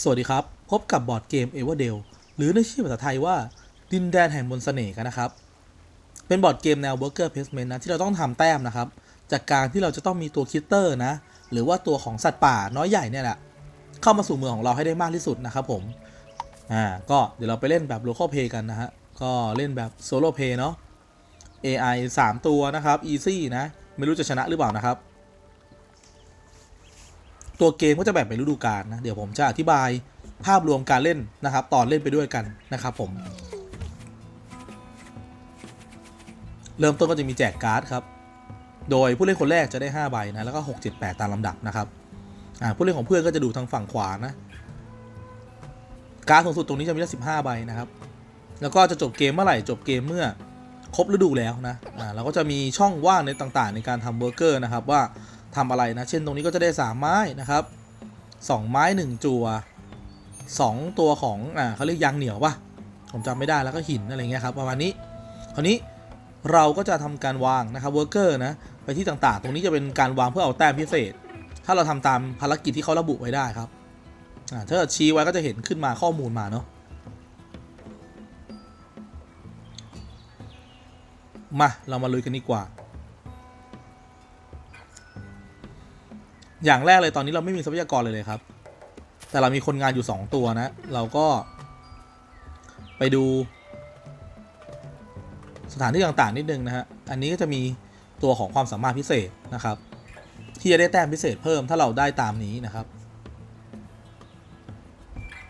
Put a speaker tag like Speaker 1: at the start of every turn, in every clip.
Speaker 1: สวัสดีครับ พบกับบอร์ดเกม e v e r d a l e หรือในชื่อภาษาไทยว่า ดินแดนแห่งมนต์เสน่ห์กันนะครับ เป็นบอร์ดเกมแนว Worker Placement นะ ที่เราต้องทำแต้มนะครับ จากการที่เราจะต้องมีตัวคิตเตอร์นะ หรือว่าตัวของสัตว์ป่าน้อยใหญ่เนี่ยแหละ เข้ามาสู่เมืองของเราให้ได้มากที่สุดนะครับผม อ่า ก็เดี๋ยวเราไปเล่นแบบ local play กันนะฮะ ก็เล่นแบบ solo play เนาะ AI 3 ตัวนะครับ easy นะ ไม่รู้จะชนะหรือเปล่านะครับ ตัวเกมก็จะแบ่งเป็นฤดูกาลนะ เดี๋ยวผมจะอธิบายภาพรวมการเล่นนะครับตอนเล่นไปด้วยกันนะครับผม เริ่มต้นก็จะมีแจกการ์ดครับ โดยผู้เล่นคนแรกจะได้ 5 ใบนะแล้วก็ 6 7 8 ตามลำดับนะครับผู้เล่นของเพื่อนก็จะดูทางฝั่งขวานะ การ์ดสูงสุดตรงนี้จะมีได้15 ใบนะครับ แล้วก็จะจบเกมเมื่อไหร่จบเกมเมื่อครบฤดูแล้วนะเราก็จะมีช่องว่างในต่างๆ ในการทำเบอร์เกอร์นะครับว่า ทำอะไรนะ เช่นตรงนี้ก็จะได้ 3 ไม้นะครับ 2 ไม้ 1 จัว 2 ตัวของอ่าเขาเรียกยางเหนียวปะผมจำไม่ได้แล้วก็หินอะไรเงี้ยครับประมาณนี้ คราวนี้เราก็จะทำการวางนะครับเวอร์เกอร์นะไปที่ต่างๆ ตรงนี้จะเป็นการวางเพื่อเอาแต้มพิเศษ ถ้าเราทำตามภารกิจที่เขาระบุไว้ได้ครับอ่าถ้าชี้ไว้ก็จะเห็นขึ้นมาข้อมูลมาเนาะมา เรามาลุยกันดีกว่า อย่างแรกเลยตอนนี้เราไม่มีทรัพยากรเลยเลยครับ แต่เรามีคนงานอยู่ 2 ตัวนะ เราก็ไปดู สถานที่ต่างๆนิดนึงนะฮะ อันนี้ก็จะมีตัวของความสามารถพิเศษนะครับ ที่จะได้แต้มพิเศษเพิ่มถ้าเราได้ตามนี้นะครับ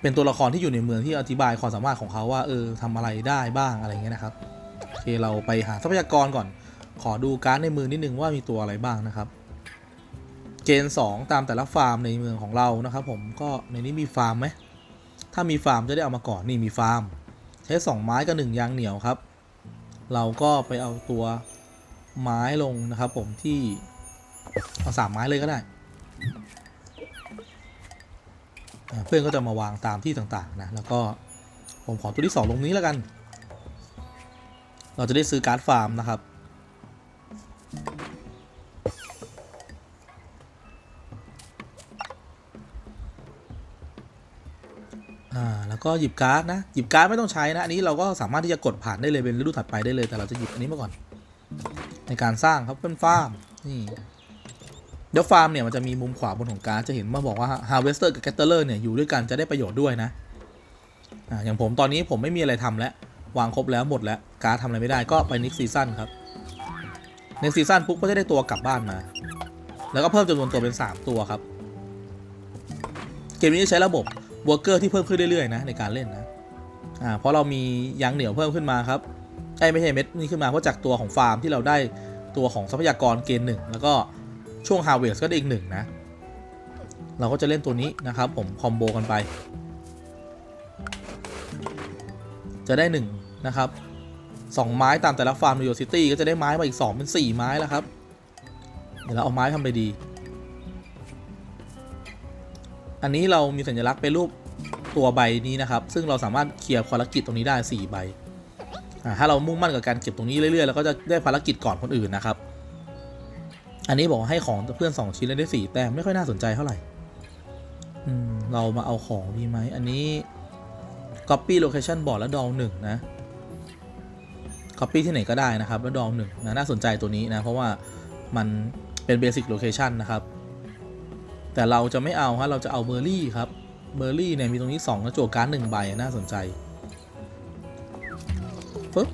Speaker 1: เป็นตัวละครที่อยู่ในเมืองที่อธิบายความสามารถของเขาว่าเออทำอะไรได้บ้างอะไรเงี้ยนะครับโอเคเราไปหาทรัพยากรก่อน ขอดูการ์ดในมือนิดนึงว่ามีตัวอะไรบ้างนะครับ เกณฑ์ 2 ตามแต่ละฟาร์มในเมืองของเรานะครับผมก็ในนี้มีฟาร์มไหมถ้ามีฟาร์มจะได้เอามาก่อนนี่มีฟาร์ม ใช้ 2 ไม้กับ1ยางเหนียวครับ เราก็ไปเอาตัวไม้ลงนะครับ ผมที่เอาสามไม้เลยก็ได้ เพื่อนก็จะมาวางตามที่ต่างๆนะแล้วก็ผมขอตัวที่ 2 ลงนี้แล้วกัน เราจะได้ซื้อการ์ดฟาร์มนะครับ อ่าแล้วก็หยิบการ์ดนะ หยิบการ์ดไม่ต้องใช้นะ อันนี้เราก็สามารถที่จะกดผ่านได้เลยเป็นฤดูถัดไปได้เลยแต่เราจะหยิบอันนี้มาก่อน ในการสร้างครับเป็นฟาร์มนี่เดี๋ยวฟาร์มเนี่ยมันจะมีมุมขวาบนของการ์ดจะเห็นมาบอกว่า harvester กับ gatherer เนี่ยอยู่ด้วยกันจะได้ประโยชน์ด้วยนะอ่าอย่างผมตอนนี้ผมไม่มีอะไรทำแล้ววางครบแล้วหมดแล้วการ์ดทำอะไรไม่ได้ก็ไป next season ครับ next season ปุ๊บก็จะได้ตัวกลับบ้านมา แล้วก็เพิ่มจำนวนตัวเป็น 3 ตัวครับ เกมนี้ใช้ระบบ วอร์เกอร์ที่เพิ่มขึ้นเรื่อยๆนะในการเล่นนะอ่าเพราะเรามียางเหนียวเพิ่มขึ้นมาครับไอ้ไม่ใช่เม็ดนี่ขึ้นมาเพราะจากตัวของฟาร์มที่เราได้ตัวของทรัพยากรเกณฑ์หนึ่งแล้วก็ช่วงฮา r เวสก็ได้อีกหนึ่งนะ เราก็จะเล่นตัวนี้นะครับ ผมคอมโบกันไป จะได้หนึ่งนะครับสองไม้ตามแต่ละฟาร์มในโยซิตี้ก็จะได้ไม้มาอีกสองเป็นสี่ไม้แล้วครับ เดี๋ยวเราเอาไม้ทำไปดี อันนี้เรามีสัญลักษณ์เป็นรูปตัวใบนี้นะครับ ซึ่งเราสามารถเคลียร์ภารกิจตรงนี้ได้ 4 ใบอ่าถ้าเรามุ่งมั่นกับการเก็บตรงนี้เรื่อยๆเราก็จะได้ภารกิจก่อนคนอื่นนะครับ อันนี้บอกให้ของเพื่อน 2 ชิ้นแล้วได้4แต้มไม่ค่อยน่าสนใจเท่าไหร่เรามาเอาของดีไหม อันนี้ copy location บอร์ดแล้วดองหนึ่งนะ copy ที่ไหนก็ได้นะครับ แล้วดองหนึ่งนะน่าสนใจตัวนี้นะ เพราะว่ามันเป็น basic location นะครับ แต่เราจะไม่เอาฮะเราจะเอาเบอร์รี่ครับเบอร์รี่เนี่ยมีตรงนี้2แล้วจทย์การ์ดหนึ่งใบน่าสนใจปึ๊บ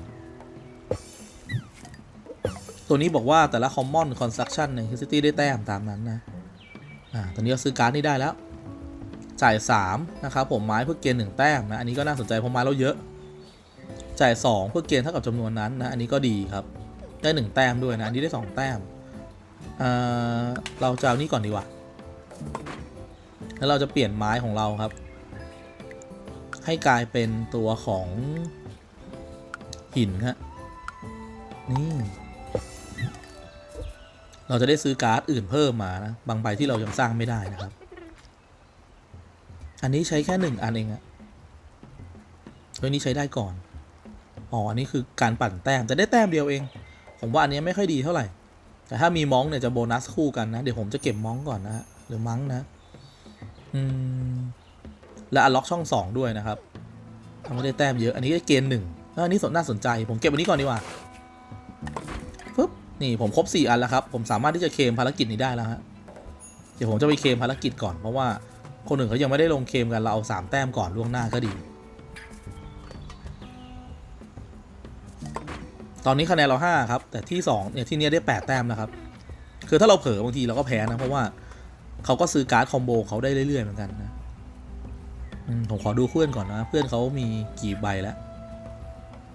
Speaker 1: ตัวนี้บอกว่าแต่ละ common construction ใน city ได้แต้มตามนั้นนะอ่าตอนนี้เราซื้อการ์ดนี้ได้แล้ว จ่าย 3 นะครับผมไม้เพื่อเกณฑ์1แต้มนะอันนี้ก็น่าสนใจเพราะไม้เราเยอะ จ่าย 2 เพื่อเกณฑ์เท่ากับจำนวนนั้นนะอันนี้ก็ดีครับ ได้ 1 แต้มด้วยนะอันนี้ได้ 2 แต้มอ่าเราจะเอานี้ก่อนดีกว่า แล้วเราจะเปลี่ยนไม้ของเราครับ ให้กลายเป็นตัวของหินฮะนี่เราจะได้ซื้อการ์ดอื่นเพิ่มมานะ บางใบที่เรายังสร้างไม่ได้นะครับ อันนี้ใช้แค่หนึ่งอันเองอะเฮ้ยนี้ใช้ได้ก่อน อ๋อ อันนี้คือการปั่นแต้มแต่ได้แต้มเดียวเอง ผมว่าอันนี้ไม่ค่อยดีเท่าไหร่ แต่ถ้ามีมองเนี่ยจะโบนัสคู่กันนะ เดี๋ยวผมจะเก็บมองก่อนนะฮะ หรือมั้งนะอืมและอันล็อกช่อง2ด้วยนะครับทำให้ได้แต้มเยอะอันนี้ได้เกณฑ์หนึ่งอันนี้สนน่าสนใจ ผมเก็บอันนี้ก่อนดีกว่าปึ๊บนี่ผมครบ4อันแล้วครับ ผมสามารถที่จะเคมภารกิจนี้ได้แล้วฮะเดี๋ยวผมจะไปเคมภารกิจก่อนเพราะว่าคนอื่นเขายังไม่ได้ลงเคมกันเราเอาสามแต้มก่อนล่วงหน้าก็ดี ตอนนี้คะแนนเรา5ครับ แต่ที่2เนี่ยที่เนี้ยได้8แต้มนะครับ คือถ้าเราเผลอบางทีเราก็แพ้นะเพราะว่า เขาก็ซื้อการ์ดคอมโบเขาได้เรื่อยๆเหมือนกันนะผมขอดูเพื่อนก่อนนะ เพื่อนเขามีกี่ใบแล้ว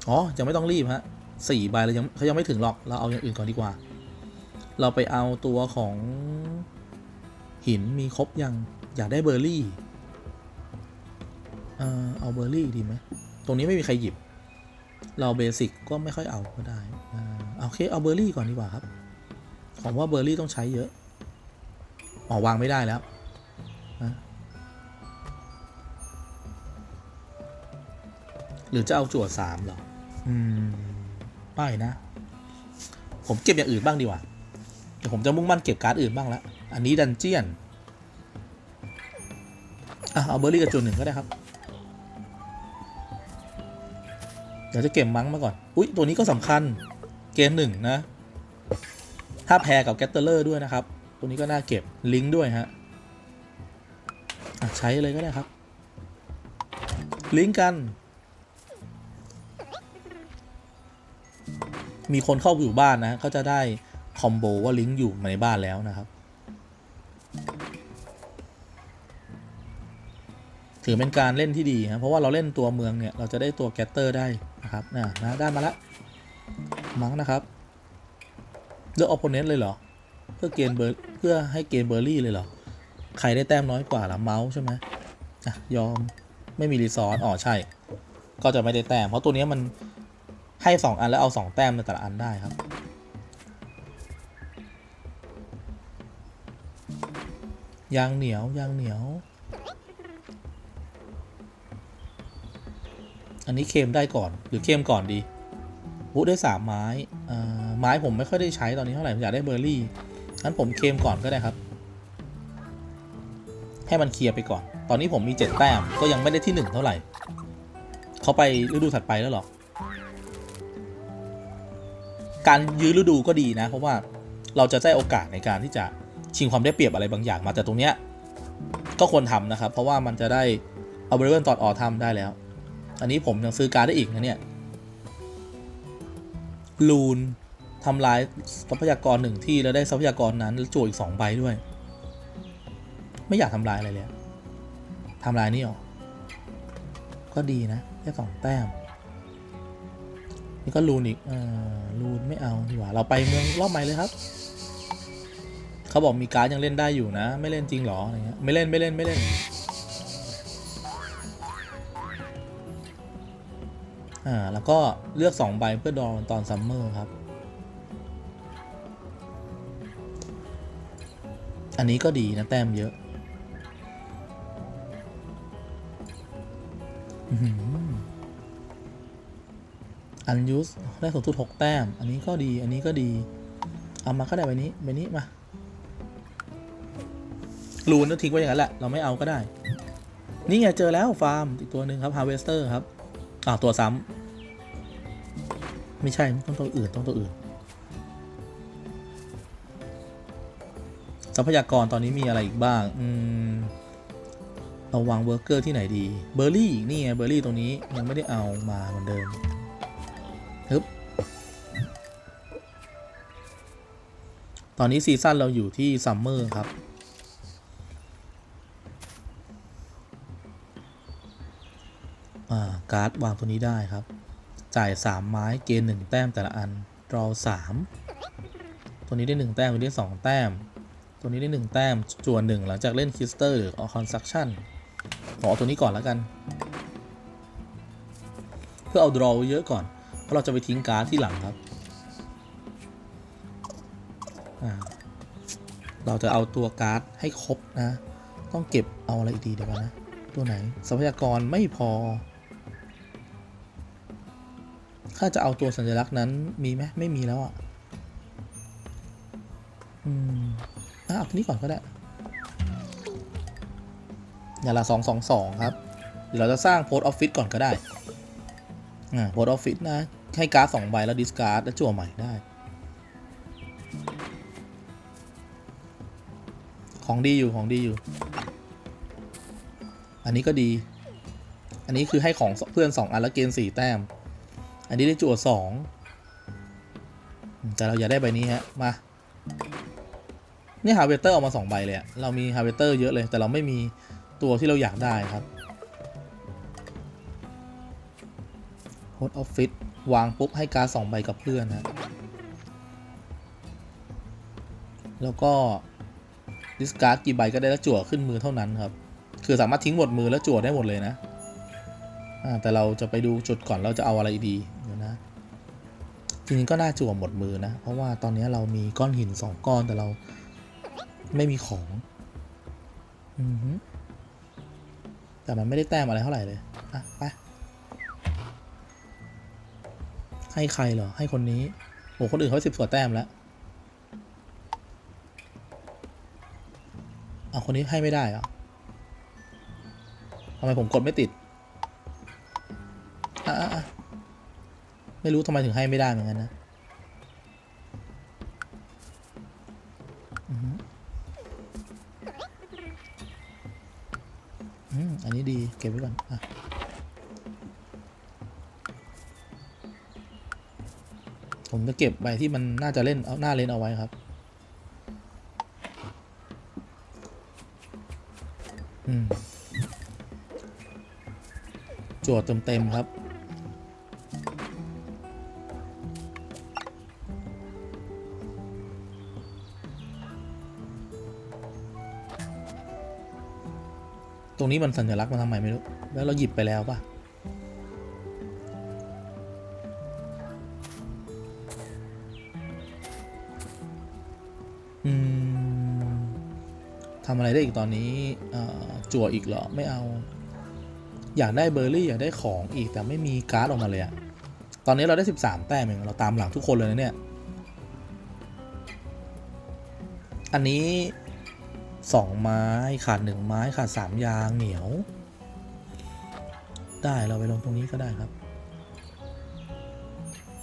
Speaker 1: อ๋อ ยังไม่ต้องรีบฮะสี่ใบเลยยังเขายังไม่ถึงหรอก เราเอาอย่างอื่นก่อนดีกว่า เราไปเอาตัวของหินมีครบยัง อยากได้เบอร์รี่ เออเอาเบอร์รี่ดีไหม ตรงนี้ไม่มีใครหยิบ เราเบสิกก็ไม่ค่อยเอาก็ได้โอเค เอาเบอร์รี่ก่อนดีกว่าครับ ผมว่าเบอร์รี่ต้องใช้เยอะ อ๋อวางไม่ได้แล้วหรือจะเอาจั่วสามเหรอ อืม ไม่นะ ผมเก็บอย่างอื่นบ้างดีกว่า เดี๋ยวผมจะมุ่งมั่นเก็บการ์ดอื่นบ้างละ อันนี้ดันเจียน อะ เอาเบอร์รี่กับจุดหนึ่งก็ได้ครับ เดี๋ยวจะเก็บมั้งมาก่อน อุ๊ยตัวนี้ก็สำคัญ เกมหนึ่งนะ ถ้าแพรกับแกตเตอร์เลอร์ด้วยนะครับ ตัวนี้ก็น่าเก็บลิงก์ด้วยฮะะใช้เลยก็ได้ครับ ลิงก์กัน มีคนเข้าอยู่บ้านนะเขาจะได้คอมโบว่าลิงก์อยู่ในบ้านแล้วนะครับ ถือเป็นการเล่นที่ดีครับเพราะว่าเราเล่นตัวเมืองเนี่ย เราจะได้ตัวแกตเตอร์ได้นะครับนะนะได้มาละมั้งนะครับเลือกอ p ป o เน n t เลยเหรอ เพื่อเกณฑ์เบอร์เพื่อให้เกณฑ์เบอร์รี่เลยเหรอ ใครได้แต้มน้อยกว่าล่ะเมาส์ใช่ไหมอะยอมไม่มีรีซอสอ๋อใช่ ก็จะไม่ได้แต้ม เพราะตัวนี้มันให้ 2 อันแล้วเอา 2 แต้มในแต่ละอันได้ครับ ยางเหนียวยางเหนียว อันนี้เคลมได้ก่อนหรือเคลมก่อนดีวุได้สามไม้อ่าไม้ผมไม่ค่อยได้ใช้ตอนนี้เท่าไหร่อยากได้เบอร์รี่ งั้นผมเคมก่อนก็ได้ครับ ให้มันเคลียร์ไปก่อน ตอนนี้ผมมีเจ็ดแต้ม ก็ยังไม่ได้ที่หนึ่งเท่าไหร่ เขาไปฤดูถัดไปแล้วหรอการยื้อฤดูก็ดีนะ เพราะว่าเราจะได้โอกาสในการที่จะชิงความได้เปรียบอะไรบางอย่างมาแต่ตรงเนี้ยก็ควรทำนะครับ เพราะว่ามันจะได้เอาบริเวณตอนออทำได้แล้ว อันนี้ผมยังซื้อการได้อีกนะเนี่ยลูน ทำลายทรัพยากรหนึ่งที่แล้วได้ทรัพยากรนั้นแล้วจั่วอีกสองใบด้วย ไม่อยากทำลายอะไรเลยทำลายนี่หรอ ก็ดีนะแค่สองแต้ม นี่ก็ลูนอีกเออลูนไม่เอาดีกว่าเราไปเมืองรอบใหม่เลยครับ เขาบอกมีการ์ดยังเล่นได้อยู่นะ ไม่เล่นจริงเหรออะไรเงี้ยไม่เล่นไม่เล่นไม่เล่นอ่าแล้วก็เลือก 2 ใบเพื่อดองตอนซัมเมอร์ครับ อันนี้ก็ดีนะแต้มเยอะอันยูสได้สูงสุด6แต้ม อันนี้ก็ดี อันนี้ก็ดี เอามาก็ได้ใบนี้ใบนี้มา รูนทิ้งไว้อย่างนั้นแหละ เราไม่เอาก็ได้ นี่ไงเจอแล้วฟาร์มอีกตัวหนึ่งครับ Harvester ครับ อ่าตัวซ้ำ ไม่ใช่ต้องตัวอื่นต้องตัวอื่น ทรัพยากรตอนนี้มีอะไรอีกบ้าง อืมเราวางเบอร์เกอร์ที่ไหนดี เบอร์รี่นี่ไงเบอร์รี่ตรงนี้ยังไม่ได้เอามาเหมือนเดิมฮึบตอนนี้ซีซั่นเราอยู่ที่ซัมเมอร์ครับการ์ดวางตัวนี้ได้ครับ จ่าย 3 ไม้เกณฑ์1แต้มแต่ละอันรอ3ตัวนี้ได้ 1 แต้มตัวนี้ได้ 2 แต้ม ตัวนี้ได้ 1 แต้มจวนหนึ่งหลังจากเล่นคิสเตอร์หรือออคอนซักชั่นขอเอาตัวนี้ก่อนแล้วกัน เพื่อเอาดรอเยอะก่อน เพราะเราจะไปทิ้งการ์ดที่หลังครับ เราจะเอาตัวการ์ดให้ครบนะ ต้องเก็บเอาอะไรอีกดีเดี๋ยวกันนะ ตัวไหนทรัพยากรไม่พอ ถ้าจะเอาตัวสัญลักษณ์นั้นมีไหมไม่มีแล้วอะ อืม เอาตัวนี้ก่อนก็ได้อย่าละสองสองสองครับเดี๋ยวเราจะสร้างโพสต์ออฟฟิศก่อนก็ได้อ่าโพสต์ออฟฟิศนะ ให้การ์ดสองใบแล้วดิสการ์ดแล้วจั่วใหม่ได้ ของดีอยู่ของดีอยู่ อันนี้ก็ดี อันนี้คือให้ของเพื่อนสองอันแล้วเกณฑ์สี่แต้ม อันนี้ได้จั่วสองแต่เราอย่าได้ใบนี้ฮะ มา นี่ฮาร์เวเตอร์ออกมาสองใบเลยอะเรามีฮาร์เวเตอร์เยอะเลย แต่เราไม่มีตัวที่เราอยากได้ครับโฮสต์ออฟฟิศวางปุ๊บให้การ์ดสองใบกับเพื่อนนะแล้วก็ดิสการ์ดกี่ใบก็ได้แล้วจั่วขึ้นมือเท่านั้นครับ คือสามารถทิ้งหมดมือแล้วจั่วได้หมดเลยนะแต่เราจะไปดูจุดก่อนเราจะเอาอะไรดีเดี๋ยวนะจริงๆก็น่าจั่วหมดมือนะ เพราะว่าตอนนี้เรามีก้อนหินสองก้อนแต่เรา ไม่มีของอือฮึแต่มันไม่ได้แต้มอะไรเท่าไหร่เลยอะไปให้ใครเหรอ ให้คนนี้โหคนอื่นเขาสิบกว่าแต้มแล้วเอาคนนี้ให้ไม่ได้เหรอทำไมผมกดไม่ติดอะอะอะไม่รู้ทำไมถึงให้ไม่ได้เหมือนกันนะ อันนี้ดีเก็บไว้ก่อนอะผมจะเก็บใบที่มันน่าจะเล่นเอาหน้าเล่นเอาไว้ครับ อืมจวดเต็มๆครับ รงนี้มันสัญลักษณ์มันทำไมไม่รู้ แล้วเราหยิบไปแล้วป่ะอืมทำอะไรได้อีกตอนนี้จั่วอีกเหรอ ไม่เอา อยากได้เบอร์รี่อยากได้ของอีกแต่ไม่มีการ์ดออกมาเลยอะตอนนี้เราได้ 13 แต้มเองเราตามหลังทุกคนเลยนะเนี่ย อันนี้ 2ไม้ขาด1ไม้ขาด3ยางเหนียว ได้เราไปลงตรงนี้ก็ได้ครับ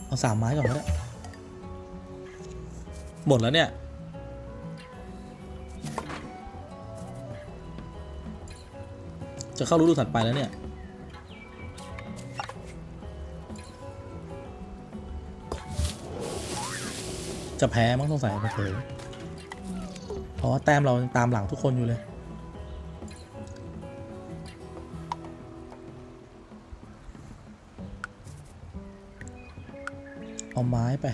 Speaker 1: เอาสามไม้ก่อนก็ได้หมดแล้วเนี่ย จะเข้าฤดูถัดไปแล้วเนี่ยจะแพ้มั้งสงสัยมาเถอะ เพราะว่าแต้มเรายังตามหลังทุกคนอยู่เลย เอาไม้ไป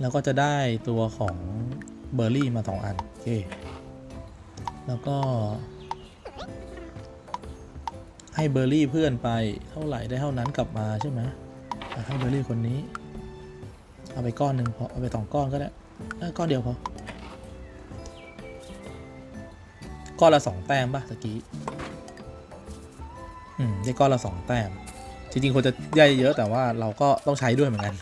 Speaker 1: แล้วก็จะได้ตัวของเบอร์รี่มาสองอัน โอเค แล้วก็ให้เบอร์รี่เพื่อนไปเท่าไหร่ได้เท่านั้นกลับมาใช่ไหมให้เบอร์รี่คนนี้ เอาไปก้อนหนึ่งพอ เอาไปสองก้อนก็ได้ก้อนเดียวพอ ก้อนละสองแต้มป่ะตะกี้อืมได้ก้อนละสองแต้ม จริงๆควรจะได้เยอะแต่ว่าเราก็ต้องใช้ด้วยเหมือนกัน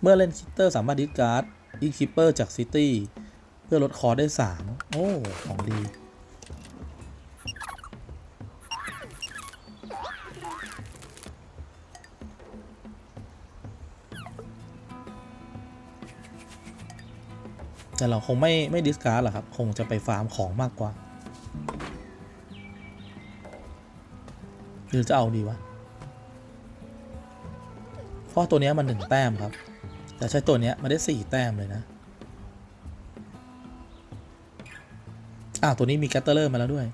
Speaker 1: เมื่อเล่นคิปเตอร์สามารถดิสการ์ดอีคิปเปอร์จากซิตี้ เพื่อลดคอได้ 3 โอ้ ของดี แต่เราคงไม่ไม่ดิสการ์ดหรอกครับ คงจะไปฟาร์มของมากกว่า หรือจะเอาดีวะเพราะตัวเนี้ยมันหนึ่งแต้มครับ แต่ใช้ตัวเนี้ยมันได้สี่แต้มเลยนะอ้าตัวนี้มีแกตเตอร์เลอร์มาแล้วด้วย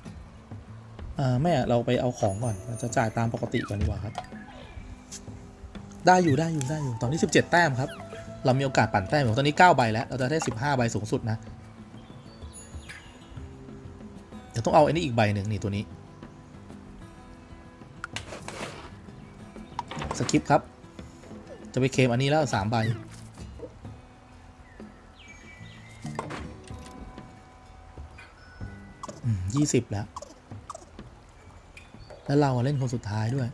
Speaker 1: อ่าไม่อะเราไปเอาของก่อนเราจะจ่ายตามปกติก่อนดีกว่าครับ ได้อยู่ได้อยู่ได้อยู่ตอนนี้ 17 แต้มครับ เรามีโอกาสปั่นแต้มอยู่ตอนนี้9ใบแล้ว เราจะได้ 15 ใบสูงสุดนะเดี๋ยวต้องเอาอันนี้อีกใบหนึ่งนี่ตัวนี้สคริปต์ครับ จะไปเคมอันนี้แล้วสามใบ ยี่สิบแล้ว แล้วเราอะเล่นคนสุดท้ายด้วย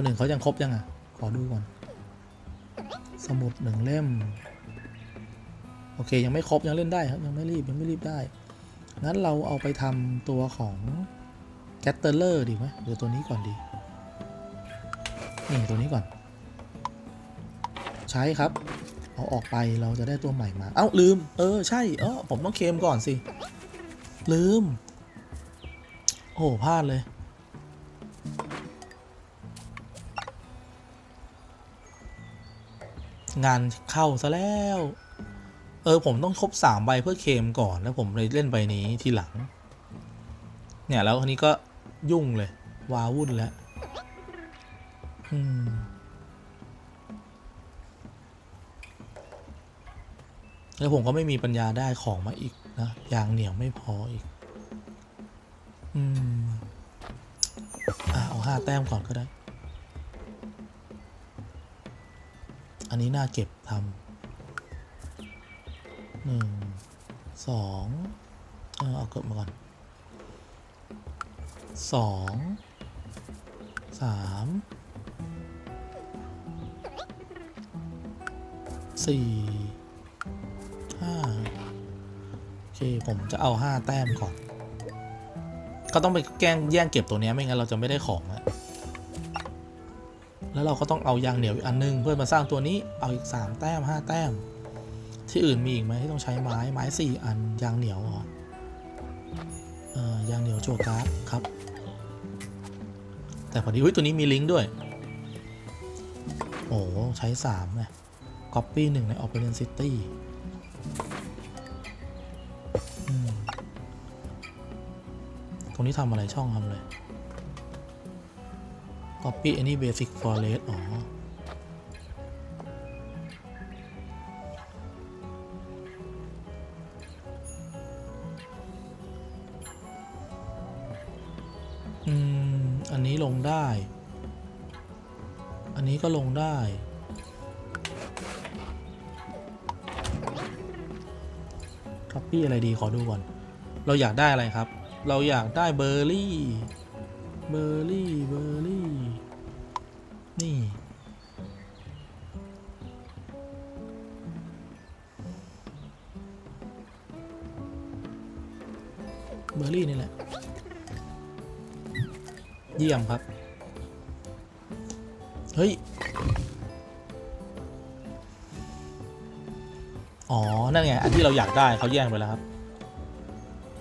Speaker 1: คนหนึ่งเขายังครบยังอะ ขอดูก่อน สมุดหนึ่งเล่ม โอเค ยังไม่ครบยังเล่นได้ครับ ยังไม่รีบยังไม่รีบได้ งั้นเราเอาไปทำตัวของแกตเตอร์เลอร์ดีไหมหรือตัวนี้ก่อนดี นี่ตัวนี้ก่อน ใช้ครับ เอาออกไปเราจะได้ตัวใหม่มา เอ้าลืม เออใช่เออผมต้องเคมก่อนสิ ลืม โอ้พลาดเลย งานเข้าซะแล้ว เออ ผมต้องครบสามใบเพื่อเคมก่อนแล้วผมเลยเล่นใบนี้ทีหลัง เนี่ยแล้วอันนี้ก็ยุ่งเลย วาวุ่นแล้วอืมแล้วผมก็ไม่มีปัญญาได้ของมาอีกนะยางเหนียวไม่พออีก อืม อะเอาห้าแต้มก่อนก็ได้ อันนี้น่าเก็บทำหนึ่งสองเออเอาเกิดมาก่อนสองสามสี่ห้าโอเค ผมจะเอาห้าแต้มก่อน ก็ต้องไปแกล้งแย่งเก็บตัวนี้ไม่งั้นเราจะไม่ได้ของอะ แล้วเราก็ต้องเอายางเหนียวอีกอันนึง เพื่อมาสร้างตัวนี้เอาอีกสามแต้มห้าแต้ม ที่อื่นมีอีกไหมที่ต้องใช้ไม้ไม้สี่อันยางเหนียวเหรอเอ่อยางเหนียวโจการ์ดครับ แต่พอดีอุ๊ยตัวนี้มีลิงก์ด้วย โอ้ใช้สามไง Copy หนึ่งใน Operation City ตรงนี้ทำอะไรช่องทำอะไร Copy any basic forest อ๋อ อืม อันนี้ลงได้ อันนี้ก็ลงได้คัปปี้อะไรดีขอดูก่อน เราอยากได้อะไรครับ เราอยากได้เบอร์รี่ เบอร์รี่ เบอร์รี่ นี่ เบอร์รี่นี่แหละ เยี่ยมครับ เฮ้ย อ๋อ นั่นไง อันที่เราอยากได้เขาแย่งไปแล้วครับ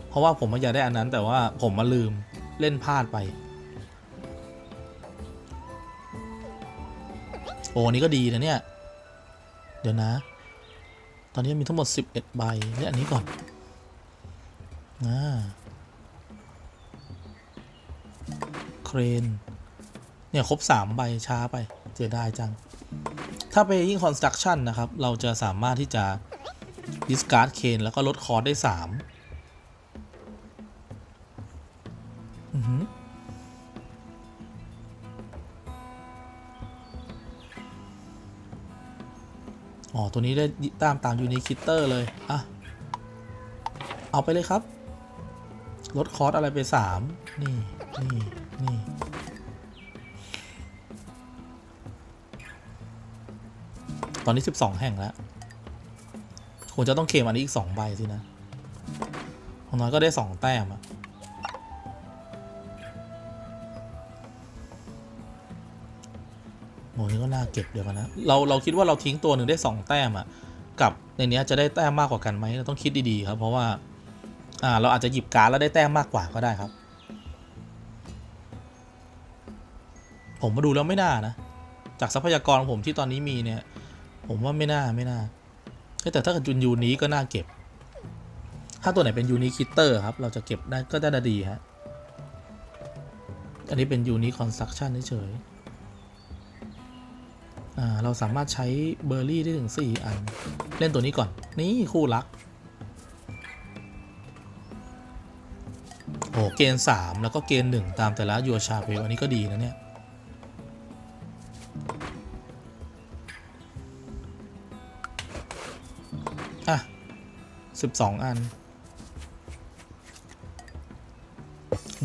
Speaker 1: เพราะว่าผมอยากได้อันนั้นแต่ว่าผมมาลืมเล่นพลาดไป อ้นี้ก็ดีนะเนี่ย เดี๋ยวนะ ตอนนี้มีทั้งหมด 11 ใบเล่นอันนี้ก่อนอ่าเครน เนี่ย ครบ 3 ใบ ช้าไปเสียดายจัง ถ้าไปยิ่ง construction นะครับ เราจะสามารถที่จะ discard เคนแล้วก็ลดคอร์สได้ 3 ตัวนี้ได้ตามตามยูนิคิเตอร์เลย อะ เอาไปเลยครับ ลดคอร์สอะไรไป 3 นี่ นี่ นี่ ตอนนี้ 12 แห่งแล้วควรจะต้องเคมอันนี้อีก 2 ใบสินะของน้อยก็ได้ 2 แต้มอะ น่าเก็บเดี๋ยวกันนะเราเราคิดว่าเราทิ้งตัวหนึ่งได้ 2 แต้มอะกับในเนี้ยจะได้แต้มมากกว่ากันไหมเราต้องคิดดีๆครับ เพราะว่าอ่าเราอาจจะหยิบการ์ดแล้วได้แต้มมากกว่าก็ได้ครับ ผมมาดูแล้วไม่น่านะ จากทรัพยากรของผมที่ตอนนี้มีเนี่ย ผมว่าไม่น่าไม่น่าแต่ถ้าเกิดจุนยูนี้ก็น่าเก็บ ถ้าตัวไหนเป็นยูนิคิเตอร์ครับ เราจะเก็บได้ก็จะดีฮะอันนี้เป็นยูนิคอนสตรักชั่นเฉยๆ เราสามารถใช้เบอร์รี่ได้ถึง 4 อัน เล่นตัวนี้ก่อน นี่คู่รักโอ้เกณฑ์ 3 แล้วก็เกณฑ์ 1 ตามแต่ละยูชาเพลอันนี้ก็ดีนะเนี่ยอะ 12 อัน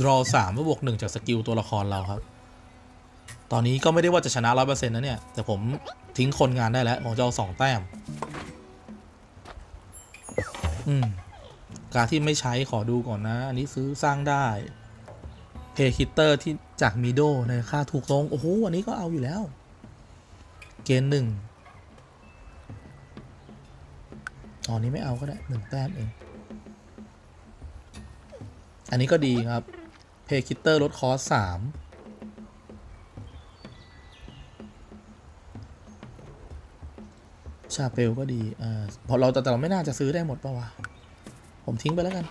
Speaker 1: draw 3เพื่อบวก 1 จากสกิลตัวละครเราครับ ตอนนี้ก็ไม่ได้ว่าจะชนะร้อยเปอร์เซ็นต์นะเนี่ย แต่ผมทิ้งคนงานได้แล้ว ผมจะเอาสองแต้ม อืม การที่ไม่ใช้ขอดูก่อนนะ อันนี้ซื้อสร้างได้ เพย์คิตเตอร์ที่จากมิโดในค่าถูกลง โอ้โห อันนี้ก็เอาอยู่แล้ว เกณฑ์หนึ่งอ๋อนี้ไม่เอาก็ได้หนึ่งแต้มเอง อันนี้ก็ดีครับ เพย์คิตเตอร์ลดคอสสาม ชาเปลก็ดีอ่าพอเราแต่เราไม่น่าจะซื้อได้หมดปะวะ ผมทิ้งไปแล้วกัน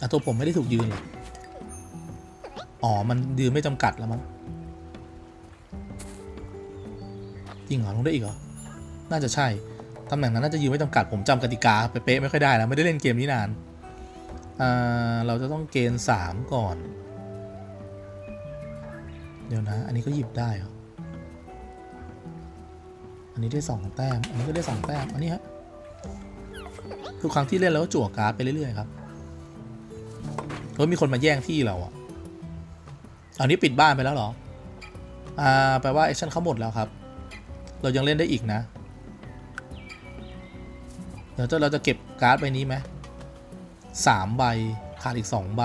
Speaker 1: อะตัวผมไม่ได้ถูกยืนหรออ๋อ มันยืนไม่จำกัดแล้วมั้ง จริงเหรอลงได้อีกเหรอ น่าจะใช่ ตำแหน่งนั้นน่าจะยืนไม่จำกัด ผมจำกติกาไปเป๊ะไม่ค่อยได้แล้ว ไม่ได้เล่นเกมนี้นาน อ่า เราจะต้องเกณฑ์สามก่อน เดี๋ยวนะ อันนี้ก็หยิบได้เหรอ นนี้ได้สองแต้ม อันนี้ก็ได้สองแต้ม อันนี้ฮะ ทุกครั้งที่เล่นแล้วก็จั่วการ์ดไปเรื่อยๆครับเฮ้ยมีคนมาแย่งที่เราอะอันนี้ปิดบ้านไปแล้วเหรอ อ่า แปลว่าแอคชั่นเขาหมดแล้วครับ เรายังเล่นได้อีกนะ เดี๋ยวเราจะเก็บการ์ดใบนี้ไหมสามใบ ขาดอีกสองใบ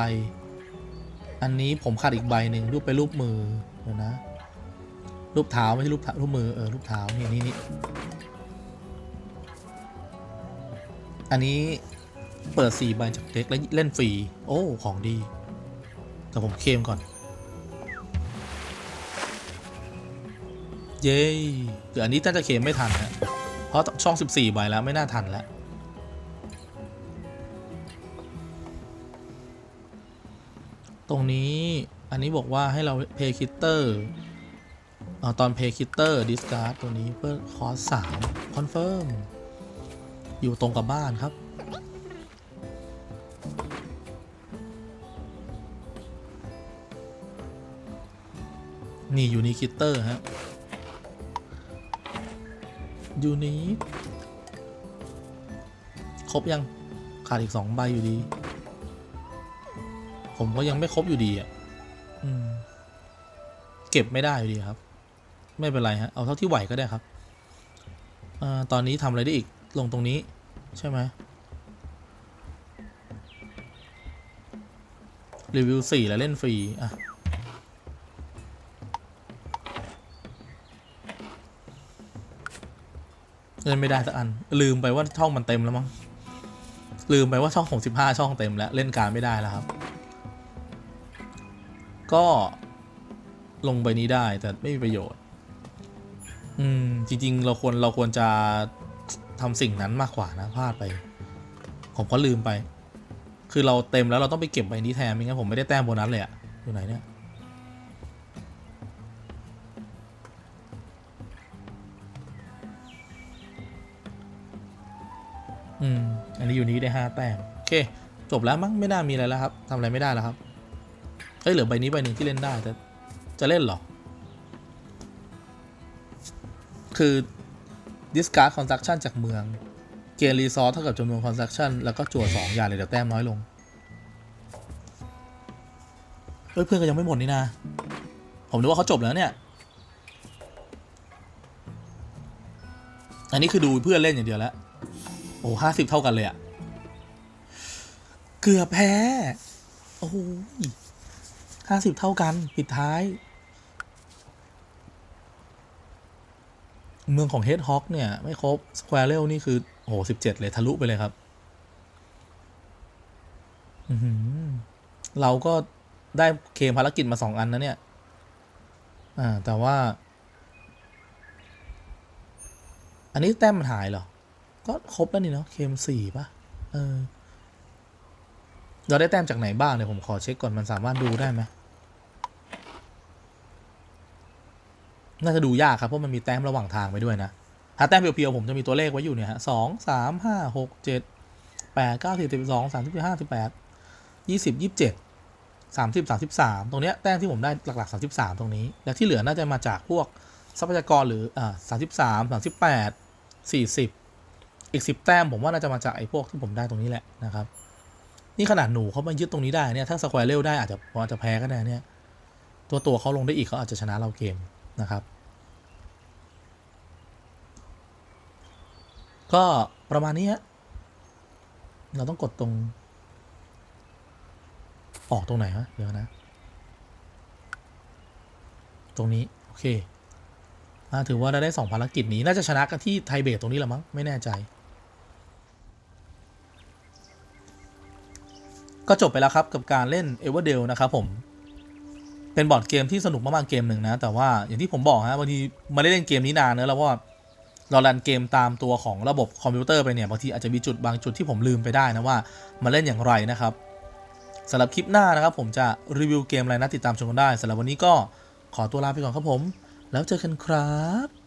Speaker 1: อันนี้ผมขาดอีกใบหนึ่งรูปไปรูปมือเดี๋ยวนะ รูปเท้าไม่ใช่รูปเท้ารูปมือเออรูปเท้านี่นี่นี่อันนี้เปิด4ใบจากเด็กแล้วเล่นฟรี โอ้ ของดี แต่ผมเคมก่อน เย้เดี๋ยวอันนี้น่าจะเคมไม่ทันนะเพราะช่อง 14ใบแล้วไม่น่าทันแล้วตรงนี้อันนี้บอกว่าให้เราเพย์คิตเตอร์ ตอนเพย์คิตเตอร์ดิสการ์ดตัวนี้เพื่อคอสสามคอนเฟิร์ม อยู่ตรงกับบ้านครับ นี่ยูนิคิตเตอร์ฮะยูนิครบยัง ขาดอีกสองใบอยู่ดี ผมก็ยังไม่ครบอยู่ดีอะเก็บไม่ได้อยู่ดีครับ ไม่เป็นไรฮะ เอาเท่าที่ไหวก็ได้ครับอตอนนี้ทำอะไรได้อีก ลงตรงนี้ ใช่ไหมรีวิวสี่แล้วเล่นฟรี อะ เล่นไม่ได้สักอัน ลืมไปว่าช่องมันเต็มแล้วมั้ง ลืมไปว่าช่องของสิบห้าช่องเต็มแล้ว เล่นการไม่ได้แล้วครับ ก็ลงไปนี้ได้แต่ไม่มีประโยชน์ อืม จริง ๆ เราควรเราควรจะทำสิ่งนั้นมากกว่านะพลาดไป ผมก็ลืมไป คือเราเต็มแล้วเราต้องไปเก็บใบนี้แทนไม่งั้นผมไม่ได้แต้มโบนัสเลยอะอยู่ไหนเนี่ยอืม อันนี้อยู่นี้ได้ห้าแต้มโอเค จบแล้วมั้งไม่น่ามีอะไรแล้วครับทำอะไรไม่ได้แล้วครับเอ้ยเหลือใบนี้ใบหนึ่งที่เล่นได้แต่จะเล่นหรอ คือ discard construction จากเมือง เกณฑ์รีซอสเท่ากับจำนวน construction แล้วก็จั่วสองอย่างเลยเดี๋ยวแต้มน้อยลง เฮ้ย เพื่อนก็ยังไม่หมดนี่นะ ผมนึกว่าเขาจบแล้วเนี่ย อันนี้คือดูเพื่อนเล่นอย่างเดียวแล้ว โอ้ห้าสิบเท่ากันเลยอะเกือบแพ้ โอ้โห้าสิบเท่ากัน ปิดท้าย เมืองของเฮดฮอกเนี่ย ไม่ครบสแควร์เรลนี่คือโอ้โหสิบเจ็ดเลยทะลุไปเลยครับเราก็ได้เคมภารกิจมาสองอันนะเนี่ย อ่า แต่ว่า อันนี้แต้มมันหายเหรอ ก็ครบแล้วนี่เนาะ เคมสี่ป่ะ เออ เราได้แต้มจากไหนบ้างเนี่ยผมขอเช็คก่อนมันสามารถดูได้ไหม น่าจะดูยากครับเพราะมันมีแต้มระหว่างทางไปด้วยนะถ้าแต้มเพียวๆผมจะมีตัวเลขไว้อยู่เนี่ยฮะสองสามห้าหกเจ็ดแปดเก้าสิบสิบสองสามสิบห้าสิบแปดยี่สิบยี่สิบเจ็ดสามสิบสามสิบสามตรงเนี้ยแต้มที่ผมได้หลักๆสามสิบสามตรงนี้ และที่เหลือน่าจะมาจากพวกทรัพยากรหรืออ่าสามสิบสามสามสิบแปดสี่สิบอีกสิบแต้มผมว่าน่าจะมาจากไอ้พวกที่ผมได้ตรงนี้แหละนะครับ นี่ขนาดหนูเขามายึดตรงนี้ได้เนี่ยถ้าสแควร์เรลได้อาจจะอาจจะแพ้ก็ได้เนี่ย ตัวตัวเขาลงได้อีกเขาอาจจะชนะเราเกมนะครับ ก็ประมาณนี้ฮะเราต้องกดตรง ออกตรงไหนวะเดี๋ยวนะ ตรงนี้ โอเคอถือว่าเราได้สองภารกิจนี้ น่าจะชนะกันที่ไทเบตตรงนี้แหละมั้ง ไม่แน่ใจ ก็จบไปแล้วครับกับการเล่น e v e r d a l e นะครับผม เป็นบอร์ดเกมที่สนุกมากๆเกมหนึ่งนะ แต่ว่าอย่างที่ผมบอกฮะบางทีไมาได้เล่นเกมนี้นานเนอะแล้วว่า เรารันเกมตามตัวของระบบคอมพิวเตอร์ไปเนี่ยบางทีอาจจะมีจุดบางจุดที่ผมลืมไปได้นะว่ามาเล่นอย่างไรนะครับสำหรับคลิปหน้านะครับ ผมจะรีวิวเกมอะไรนะติดตามชมกันได้สำหรับวันนี้ก็ขอตัวลาไปก่อนครับผม แล้วเจอกันครับ